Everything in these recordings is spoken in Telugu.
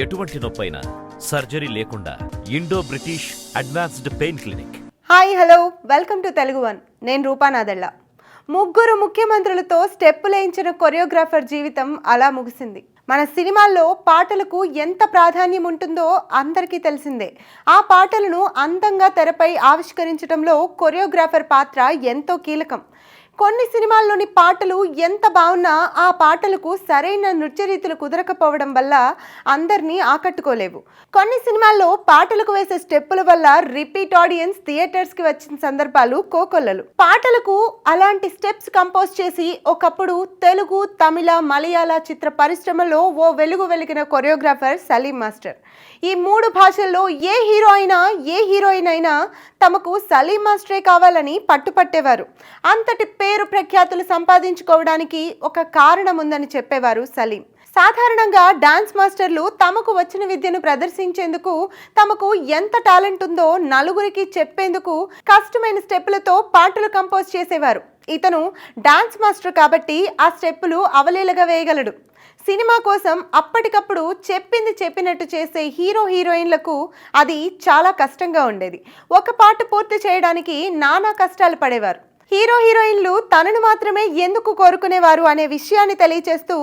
ఎటువంటి నొప్పైనా సర్జరీ లేకుండా Indo British advanced pain clinic. Hi hello. Welcome to Telugu one. నేను రూపానాదళ్ళ ముగ్గురు ముఖ్యమంత్రులతో స్టెప్పు లేయించిన కొరియోగ్రాఫర్ జీవితం అలా ముగిసింది. మన సినిమాల్లో పాటలకు ఎంత ప్రాధాన్యం ఉంటుందో అందరికీ తెలిసిందే. ఆ పాటలను అందంగా తెరపై ఆవిష్కరించడంలో కొరియోగ్రాఫర్ పాత్ర ఎంతో కీలకం. కొన్ని సినిమాల్లోని పాటలు ఎంత బాగున్నా ఆ పాటలకు సరైన నృత్య రీతులు కుదరకపోవడం వల్ల అందరినీ ఆకట్టుకోలేవు. కొన్ని సినిమాల్లో పాటలకు వేసే స్టెప్పుల వల్ల రిపీట్ ఆడియన్స్ థియేటర్స్కి వచ్చిన సందర్భాలు కోకొల్లలు. పాటలకు అలాంటి స్టెప్స్ కంపోజ్ చేసి ఒకప్పుడు తెలుగు తమిళ మలయాళ చిత్ర పరిశ్రమలో ఓ వెలుగు వెలిగిన కొరియోగ్రాఫర్ సలీం మాస్టర్. ఈ మూడు భాషల్లో ఏ హీరో అయినా ఏ హీరోయిన్ అయినా తమకు సలీం మాస్టరే కావాలని పట్టుపట్టేవారు. అంతటి పేరు ప్రఖ్యాతులు సంపాదించుకోవడానికి ఒక కారణం ఉందని చెప్పేవారు సలీం. సాధారణంగా డాన్స్ మాస్టర్లు తమకు వచ్చిన విద్యను ప్రదర్శించేందుకు తమకు ఎంత టాలెంట్ ఉందో నలుగురికి చెప్పేందుకు కష్టమైన స్టెప్పులతో పాటలు కంపోజ్ చేసేవారు. ఇతను డాన్స్ మాస్టర్ కాబట్టి ఆ స్టెప్పులు అవలీలగా వేయగలడు. సినిమా కోసం అప్పటికప్పుడు చెప్పింది చెప్పినట్టు చేసే హీరో హీరోయిన్లకు అది చాలా కష్టంగా ఉండేది. ఒక పాట పూర్తి చేయడానికి నానా కష్టాలు పడేవారు. హీరో హీరోయిన్లు తనను మాత్రమే ఎందుకు కోరుకునేవారు అనే విషయాన్ని తెలియచేస్తూ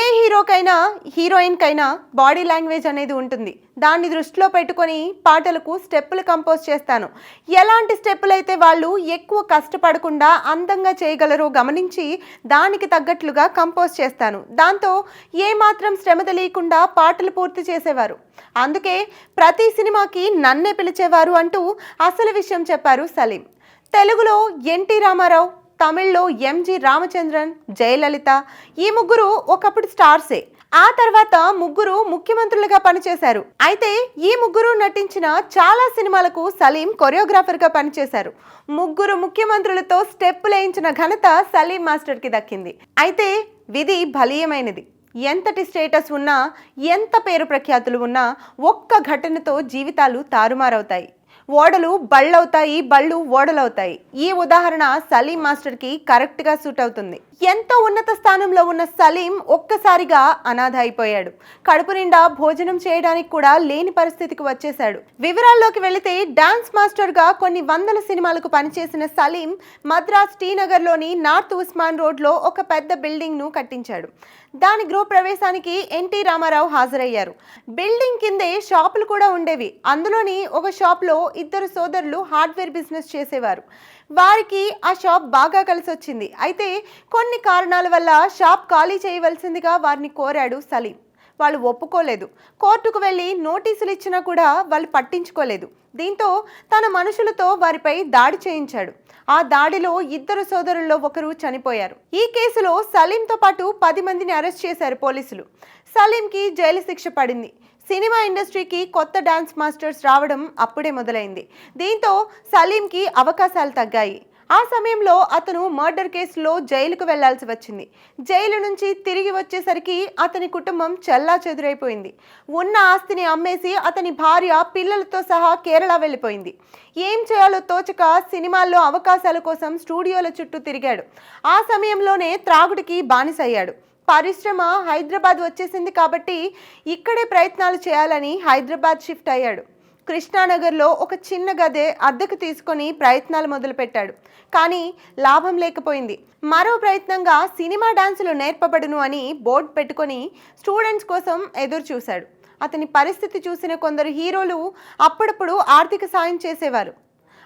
ఏ హీరోకైనా హీరోయిన్కైనా బాడీ లాంగ్వేజ్ అనేది ఉంటుంది. దాన్ని దృష్టిలో పెట్టుకొని పాటలకు స్టెప్పులు కంపోజ్ చేస్తాను. ఎలాంటి స్టెప్పులు అయితే వాళ్ళు ఎక్కువ కష్టపడకుండా అందంగా చేయగలరో గమనించి దానికి తగ్గట్లుగా కంపోజ్ చేస్తాను. దాంతో ఏమాత్రం శ్రమ తెలియకుండా పాటలు పూర్తి చేసేవారు. అందుకే ప్రతి సినిమాకి నన్నే పిలిచేవారు అంటూ అసలు విషయం చెప్పారు సలీం. తెలుగులో ఎన్టీ రామారావు తమిళ్ళో ఎంజి రామచంద్రన్ జయలలిత ఈ ముగ్గురు ఒకప్పుడు స్టార్సే. ఆ తర్వాత ముగ్గురు ముఖ్యమంత్రులుగా పనిచేశారు. అయితే ఈ ముగ్గురు నటించిన చాలా సినిమాలకు సలీం కొరియోగ్రాఫర్గా పనిచేశారు. ముగ్గురు ముఖ్యమంత్రులతో స్టెప్ లేయించిన ఘనత సలీం మాస్టర్కి దక్కింది. అయితే విధి బలీయమైనది. ఎంతటి స్టేటస్ ఉన్నా ఎంత పేరు ప్రఖ్యాతులు ఉన్నా ఒక్క ఘటనతో జీవితాలు తారుమారవుతాయి. ఓడలు బళ్ళవుతాయి బళ్ళు ఓడలవుతాయి. ఈ ఉదాహరణ సలీం మాస్టర్కి కరెక్ట్గా సూట్ అవుతుంది ఎంతో ఉన్నత స్థానంలో ఉన్న సలీం ఒక్కసారిగా అనాథ అయిపోయాడు. కడుపు నిండా భోజనం చేయడానికి కూడా లేని పరిస్థితికి వచ్చేశాడు. వివరాల్లోకి వెళితే డాన్స్ మాస్టర్గా కొన్ని వందల సినిమాలకు పనిచేసిన సలీం మద్రాస్ టీనగర్లోని నార్త్ ఉస్మాన్ రోడ్లో ఒక పెద్ద బిల్డింగ్ను కట్టించాడు. దాని గృహ ప్రవేశానికి ఎన్టీ రామారావు హాజరయ్యారు. బిల్డింగ్ కిందే షాపులు కూడా ఉండేవి. అందులోని ఒక షాప్లో ఇద్దరు సోదరులు హార్డ్వేర్ బిజినెస్ చేసేవారు. వారికి ఆ షాప్ బాగా కలిసి వచ్చింది అయితే కొన్ని కారణాల వల్ల షాప్ ఖాళీ చేయవలసిందిగా వారిని కోరాడు సలీం. వాళ్ళు ఒప్పుకోలేదు. కోర్టుకు వెళ్ళి నోటీసులు ఇచ్చినా కూడా వాళ్ళు పట్టించుకోలేదు. దీంతో తన మనుషులతో వారిపై దాడి చేయించాడు. ఆ దాడిలో ఇద్దరు సోదరుల్లో ఒకరు చనిపోయారు. ఈ కేసులో సలీంతో పాటు పది మందిని అరెస్ట్ చేశారు పోలీసులు. సలీంకి జైలు శిక్ష పడింది. సినిమా ఇండస్ట్రీకి కొత్త డాన్స్ మాస్టర్స్ రావడం అప్పుడే మొదలైంది. దీంతో సలీంకి అవకాశాలు తగ్గాయి. ఆ సమయంలో అతను మర్డర్ కేసులో జైలుకు వెళ్ళాల్సి వచ్చింది. జైలు నుంచి తిరిగి వచ్చేసరికి అతని కుటుంబం చల్లా చెదురైపోయింది ఉన్న ఆస్తిని అమ్మేసి అతని భార్య పిల్లలతో సహా కేరళ వెళ్ళిపోయింది. ఏం చేయాలో తోచక సినిమాల్లో అవకాశాల కోసం స్టూడియోల చుట్టూ తిరిగాడు. ఆ సమయంలోనే త్రాగుడికి బానిసయ్యాడు. పరిశ్రమ హైదరాబాద్ వచ్చేసింది కాబట్టి ఇక్కడే ప్రయత్నాలు చేయాలని హైదరాబాద్ షిఫ్ట్ అయ్యాడు. కృష్ణానగర్లో ఒక చిన్న గదే అద్దెకు తీసుకొని ప్రయత్నాలు మొదలుపెట్టాడు. కానీ లాభం లేకపోయింది. మరో ప్రయత్నంగా సినిమా డాన్సులు నేర్పబడును అని బోర్డు పెట్టుకొని స్టూడెంట్స్ కోసం ఎదురు చూశాడు అతని పరిస్థితి చూసిన కొందరు హీరోలు అప్పుడప్పుడు ఆర్థిక సాయం చేసేవారు.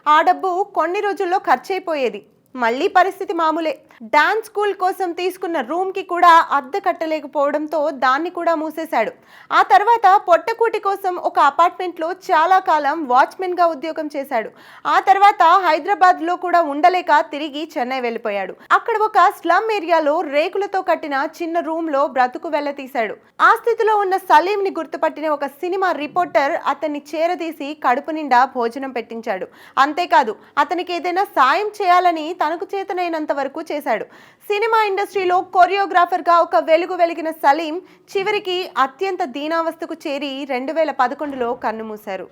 ఆ డబ్బు కొన్ని రోజుల్లో ఖర్చయిపోయేది మళ్ళీ పరిస్థితి మామూలే. డాన్స్ స్కూల్ కోసం తీసుకున్న రూమ్కి కూడా అద్దె కట్టలేకపోవడంతో దాన్ని కూడా మూసేశాడు. ఆ తర్వాత పొట్టకూటి కోసం ఒక అపార్ట్మెంట్లో చాలా కాలం వాచ్మెన్గా ఉద్యోగం చేశాడు. ఆ తర్వాత హైదరాబాద్లో కూడా ఉండలేక తిరిగి చెన్నై వెళ్ళిపోయాడు. అక్కడ ఒక స్లమ్ ఏరియాలో రేకులతో కట్టిన చిన్న రూమ్లో బ్రతుకు వెళ్ళతీశాడు ఆ స్థితిలో ఉన్న సలీంని గుర్తుపట్టిన ఒక సినిమా రిపోర్టర్ అతన్ని చేరదీసి కడుపు నిండా భోజనం పెట్టించాడు. అంతేకాదు అతనికి ఏదైనా సాయం చేయాలని తనకు చేతనైనంత వరకు చేశాడు. సినిమా ఇండస్ట్రీలో కొరియోగ్రాఫర్గా ఒక వెలుగు వెలిగిన సలీం చివరికి అత్యంత దీనావస్థకు చేరి రెండు వేల పదకొండులో కన్నుమూశారు